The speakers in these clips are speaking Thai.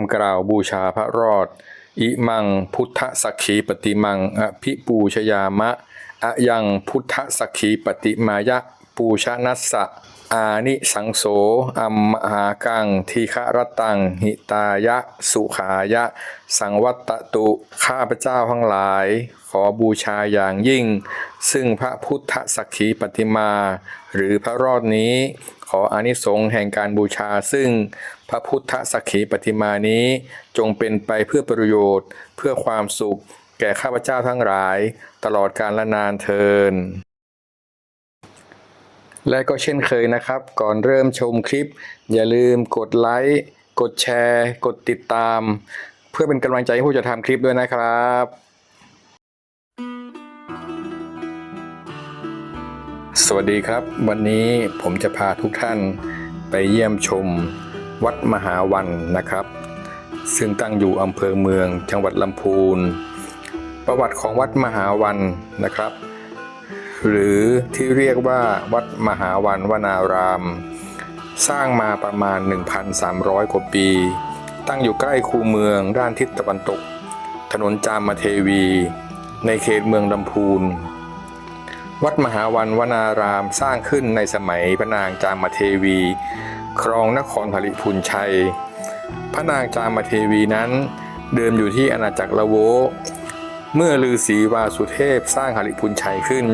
ำกล่าวบูชาพระรอด อิมังพุทธสักขีปฏิมังอภิปูชยามะอะยังพุทธสักขีปฏิมายะ ปูชนัสสะอานิสังโสอัมมหากังทีฆรตัง หิตายะ สุขายะ สังวัตตุ ข้าพเจ้าทั้งหลาย ขอบูชาอย่างยิ่ง ซึ่งพระพุทธสักขีปฏิมา หรือพระรอดนี้ ขออานิสงส์แห่งการบูชาซึ่งพระพุทธสักขีปฏิมานี้ จงเป็นไปเพื่อประโยชน์ เพื่อความสุข แก่ข้าพเจ้าทั้งหลาย ตลอดกาลและนานเทิน และก็เช่นเคยนะครับ ก่อนเริ่มชมคลิป อย่าลืมกดไลค์ กดแชร์ กดติดตาม เพื่อเป็นกำลังใจให้ผู้จะทำคลิปด้วยนะครับสวัสดีครับ วันนี้ผมจะพาทุกท่านไปเยี่ยมชมวัดมหาวันนะครับ ซึ่งตั้งอยู่อำเภอเมืองจังหวัดลำพูน ประวัติของวัดมหาวันนะครับ หรือที่เรียกว่าวัดมหาวันวนาราม สร้างมาประมาณ 1,300 กว่าปี ตั้งอยู่ใกล้คูเมืองด้านทิศตะวันตก ถนนจามเทวี ในเขตเมืองลำพูน วัดมหาวันวนารามสร้างขึ้นในสมัยพระนางจามเทวี ครองนครหริพุนชัย พระนางจามเทวีนั้นเดิมอยู่ที่อาณาจักรละโว เมื่อลือศรีวาสุเทพสร้างหริพุนชัยขึ้น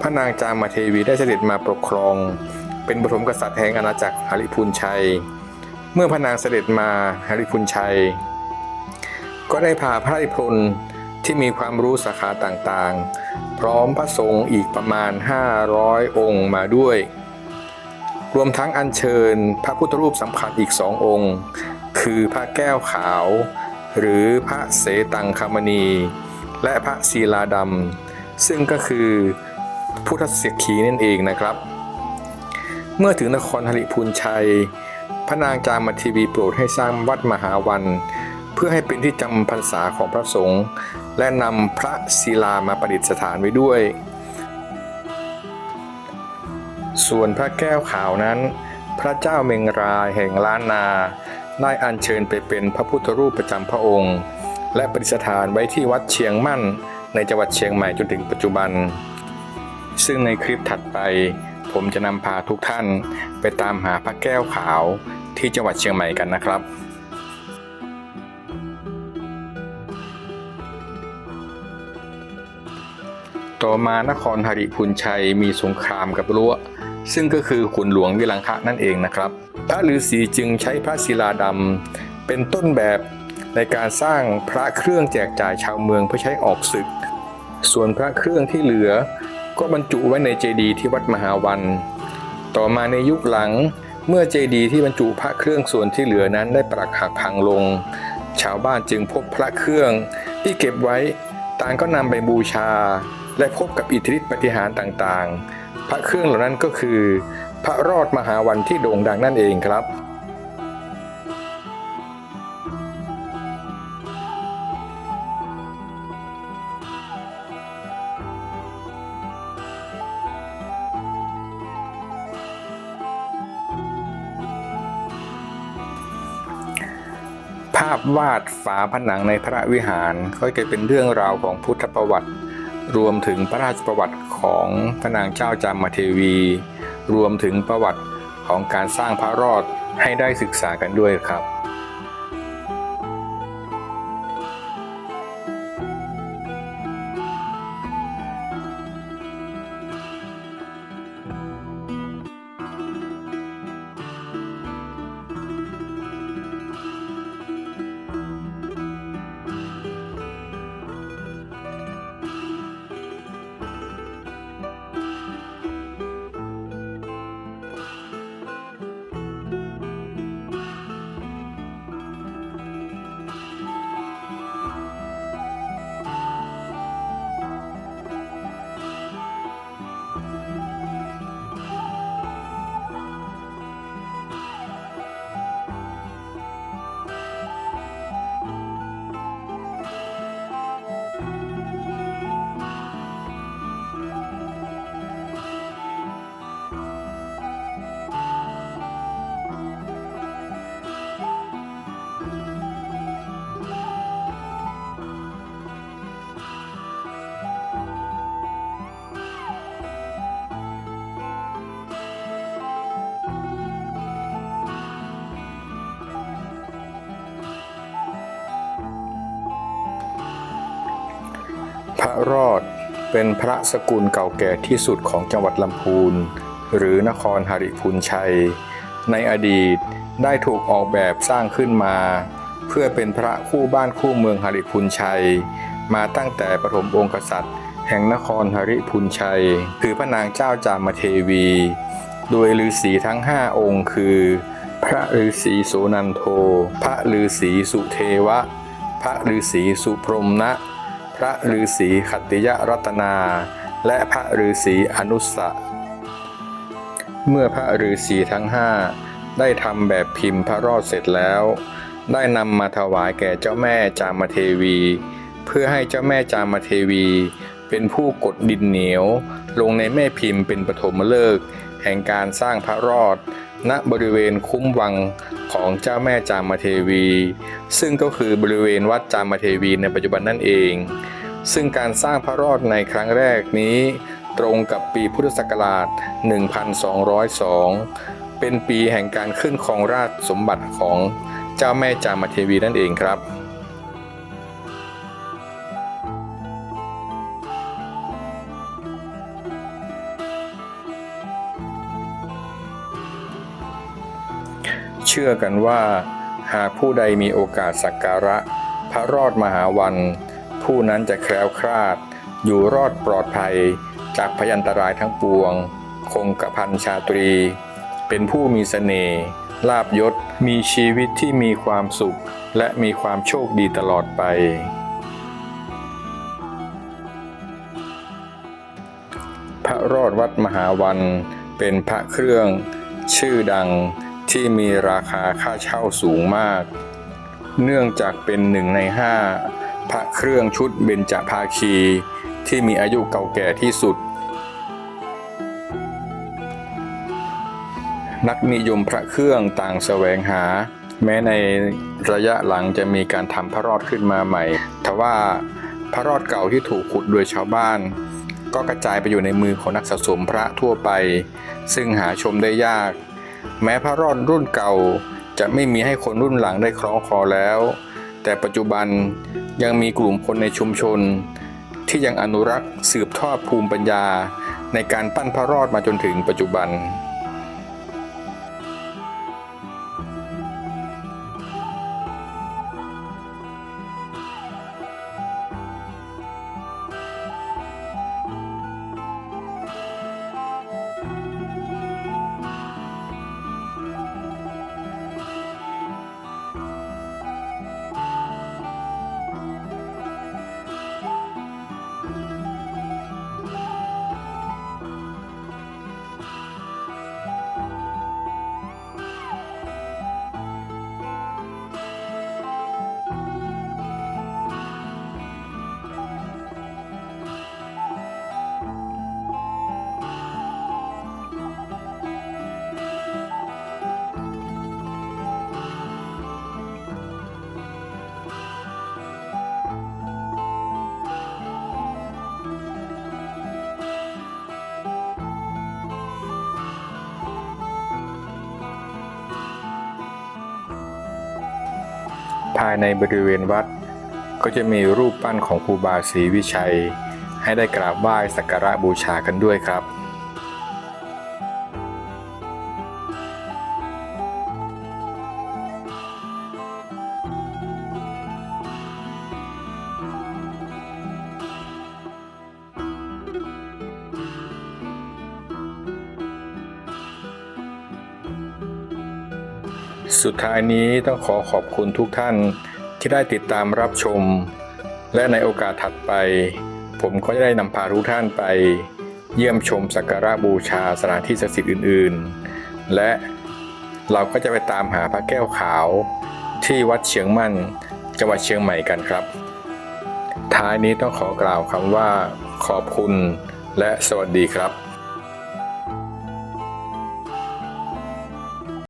พระนางจามเทวีได้เสด็จมาปกครอง เป็นปฐมกษัตริย์แห่งอาณาจักรหริพุนชัย เมื่อพระนางเสด็จมาหริพุนชัย ก็ได้พาพระอิพลที่มีความรู้สาขาต่างๆ พร้อมพระสงฆ์อีกประมาณ 500 องค์มาด้วย รวมทั้งอัญเชิญพระพุทธรูปสำคัญอีกสององค์ คือพระแก้วขาว หรือพระเสตังคามณี และพระศีลาดำซึ่งก็คือ พุทธเสียขีนั่นเองนะครับ เมื่อถึงนครหริพูนชัย พระนางจามทีวีโปรดให้สร้างวัดมหาวัน เพื่อให้เป็นที่จำพรรษาของพระสงฆ์และนำพระศิลามาประดิษฐานไว้ด้วย ส่วนพระแก้วขาวนั้น พระเจ้าเมงรายแห่งล้านนาได้อัญเชิญไปเป็นพระพุทธรูปประจำพระองค์ และประดิษฐานไว้ที่วัดเชียงมั่นในจังหวัดเชียงใหม่จนถึงปัจจุบัน ซึ่งในคลิปถัดไป ผมจะนำพาทุกท่านไปตามหาพระแก้วขาวที่จังหวัดเชียงใหม่กันนะครับต่อมานครหริพุนชัยมีสงครามกับรั้วซึ่งก็คือขุนหลวงวิลังคะนั่นเองนะครับ พระฤาษีจึงใช้พระศิลาดำเป็นต้นแบบในการสร้างพระเครื่องแจกจ่ายชาวเมืองเพื่อใช้ออกศึก ส่วนพระเครื่องที่เหลือ ก็บรรจุไว้ในเจดีย์ที่วัดมหาวัน ต่อมาในยุคหลัง เมื่อเจดีย์ที่บรรจุพระเครื่องส่วนที่เหลือนั้นได้ปรักหักพังลง ชาวบ้านจึงพบพระเครื่องที่เก็บไว้ต่างก็นำไปบูชา และพบกับอิทธิฤทธิปฏิหารต่างๆ พระเครื่องเหล่านั้นก็คือ พระรอดมหาวันที่โด่งดังนั่นเองครับาพวาดฝาผนังในพระวิหารก็จะเป็นเรื่องราวของพุทธประวัติ รวมถึงพระราชประวัติของพระนางเจ้าจามเทวี รวมถึงประวัติของการสร้างพระรอดให้ได้ศึกษากันด้วยครับ ระรอด เป็นพระสกุลเก่าแก่ที่สุดของจังหวัดลำพูน หรือนครหริพูนชัย ในอดีตได้ถูกออกแบบสร้างขึ้นมา เพื่อเป็นพระคู่บ้านคู่เมืองหริพูนชัย มาตั้งแต่ปฐมองค์กษัตริย์ แห่งนครหริพูนชัย คือพระนางเจ้าจามเทวี โดยฤาษีทั้งห้าองค์คือ พระฤาษีโสนันโท พระฤาษีสุเทวะ พระฤาษีสุพรหมนะ พระฤาษีขัตติยรัตนา และพระฤาษีอนุสะเมื่อพระฤาษีทั้งห้าได้ทำแบบพิมพ์พระรอดเสร็จแล้ว ได้นำมาถวายแก่เจ้าแม่จามเทวี เพื่อให้เจ้าแม่จามเทวี เป็นผู้กดดินเหนียว ลงในแม่พิมพ์เป็นปฐมฤกษ์แห่งการสร้างพระรอด ณบริเวณคุ้มวังของเจ้าแม่จามเทวี ซึ่งก็คือบริเวณวัดจามเทวีในปัจจุบันนั่นเอง ซึ่งการสร้างพระรอดในครั้งแรกนี้ ตรงกับปีพุทธศักราช 1202 เป็นปีแห่งการขึ้นครองราชสมบัติของเจ้าแม่จามเทวีนั่นเองครับ ชื่อกันว่า หากผู้ใดมีโอกาสสักการะ พระรอดมหาวัน ผู้นั้นจะแคล้วคลาด อยู่รอดปลอดภัย จากพยันตรายทั้งปวง คงกระพันชาตรี เป็นผู้มีเสน่ห์ลาบยศมีชีวิตที่มีความสุข และมีความโชคดีตลอดไป พระรอดวัดมหาวันเป็นพระเครื่องชื่อดัง ที่มีราคาค่าเช่าสูงมาก เนื่องจากเป็นหนึ่งในห้าพระเครื่องชุดเบญจภาคี ที่มีอายุเก่าแก่ที่สุด นักนิยมพระเครื่องต่างแสวงหา แม้ในระยะหลังจะมีการทำพระรอดขึ้นมาใหม่ทว่าพระรอดเก่าที่ถูกขุดโดยชาวบ้าน ก็กระจายไปอยู่ในมือของนักสะสมพระทั่วไป ซึ่งหาชมได้ยาก แม้พระรอดรุ่นเก่าจะไม่มีให้คนรุ่นหลังได้คล้องคอแล้ว แต่ปัจจุบันยังมีกลุ่มคนในชุมชน ที่ยังอนุรักษ์สืบทอดภูมิปัญญา ในการปั้นพระรอดมาจนถึงปัจจุบัน ภายในบริเวณวัด ก็จะมีรูปปั้นของครูบาศรีวิชัย ให้ได้กราบไหว้สักการะบูชากันด้วยครับ สุดท้ายนี้ต้องขอขอบคุณทุกท่านที่ได้ติดตามรับชม และในโอกาสถัดไป ผมก็จะได้นำพาทุกท่านไป เยี่ยมชมสักการะบูชาสถานที่ศักดิ์สิทธิ์อื่น ๆ และเราก็จะไปตามหาพระแก้วขาว ที่วัดเชียงมั่น จังหวัดเชียงใหม่กันครับ ท้ายนี้ต้องขอกล่าวคำว่า ขอบคุณและสวัสดีครับ